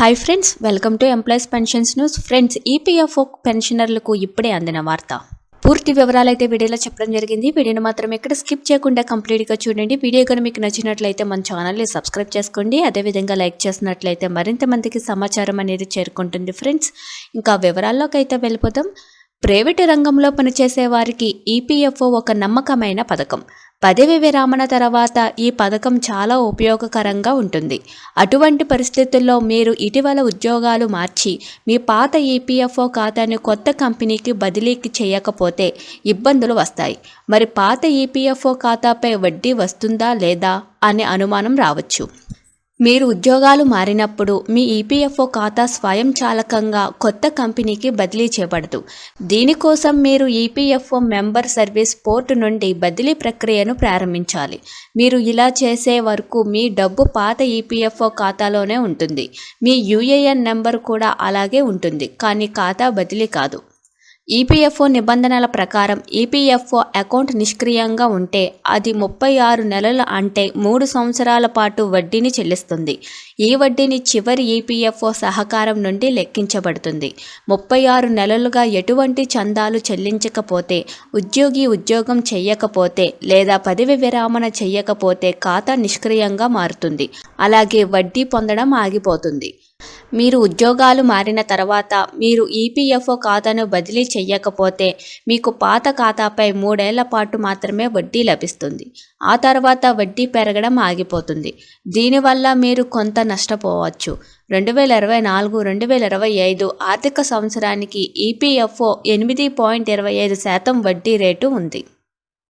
Hi friends welcome to employees pensions news friends EPFO పెన్షనర్లకు ఇప్పుడే అందిన వార్త. పూర్తి వివరాలు అయితే వీడియోలో చెప్పడం జరిగింది. వీడియోని మాత్రం ఎక్కడ స్కిప్ చేయకుండా కంప్లీట్గా చూడండి. వీడియో కనుక మీకు నచ్చినట్లయితే మన ఛానల్ని సబ్స్క్రైబ్ చేసుకోండి. అదేవిధంగా లైక్ చేసినట్లయితే మరింత మందికి సమాచారం అనేది చేరుకుంటుంది ఫ్రెండ్స్ ఇంకా వివరాల్లోకి అయితే వెళ్ళిపోతాం ప్రైవేటు రంగంలో పనిచేసే వారికి ఈపీఎఫ్ఓ ఒక నమ్మకమైన పథకం. పదవి విరామణ తర్వాత ఈ పథకం చాలా ఉపయోగకరంగా ఉంటుంది. అటువంటి పరిస్థితుల్లో మీరు ఇటీవల ఉద్యోగాలు మార్చి మీ పాత ఈపీఎఫ్ఓ ఖాతాని కొత్త కంపెనీకి బదిలీకి చేయకపోతే ఇబ్బందులు వస్తాయి. మరి పాత ఈపీఎఫ్ఓ ఖాతాపై వడ్డీ వస్తుందా లేదా అనే అనుమానం రావచ్చు. మీరు ఉద్యోగాలు మారినప్పుడు మీ ఈపీఎఫ్ఓ ఖాతా స్వయంచాలకంగా కొత్త కంపెనీకి బదిలీ చేయబడదు. దీనికోసం మీరు ఈపీఎఫ్ఓ మెంబర్ సర్వీస్ పోర్టు నుండి బదిలీ ప్రక్రియను ప్రారంభించాలి. మీరు ఇలా చేసే వరకు మీ డబ్బు పాత ఈపీఎఫ్ఓ ఖాతాలోనే ఉంటుంది. మీ యూఏఎన్ నెంబర్ కూడా అలాగే ఉంటుంది. కానీ ఖాతా బదిలీ కాదు. ఈపీఎఫ్ఓ నిబంధనల ప్రకారం ఈపీఎఫ్ఓ అకౌంట్ నిష్క్రియంగా ఉంటే అది ముప్పై ఆరు నెలలు అంటే మూడు సంవత్సరాల పాటు వడ్డీని చెల్లిస్తుంది. ఈ వడ్డీని చివరి ఈపీఎఫ్ఓ సహకారం నుండి లెక్కించబడుతుంది. ముప్పై ఆరు నెలలుగా ఎటువంటి చందాలు చెల్లించకపోతే ఉద్యోగి ఉద్యోగం చేయకపోతే లేదా పదవి విరామణ చేయకపోతే ఖాతా నిష్క్రియంగా మారుతుంది. అలాగే వడ్డీ పొందడం ఆగిపోతుంది. మీరు ఉద్యోగాలు మారిన తర్వాత మీరు ఈపీఎఫ్ఓ ఖాతాను బదిలీ చేయకపోతే మీకు పాత ఖాతాపై మూడేళ్ళ పాటు మాత్రమే వడ్డీ లభిస్తుంది. ఆ తర్వాత వడ్డీ పెరగడం ఆగిపోతుంది. దీనివల్ల మీరు కొంత నష్టపోవచ్చు. రెండు వేల ఇరవై నాలుగు రెండు వేల ఇరవై ఐదు ఆర్థిక సంవత్సరానికి ఈపీఎఫ్ఓ ఎనిమిది పాయింట్ ఇరవై ఐదు శాతం వడ్డీ రేటు ఉంది.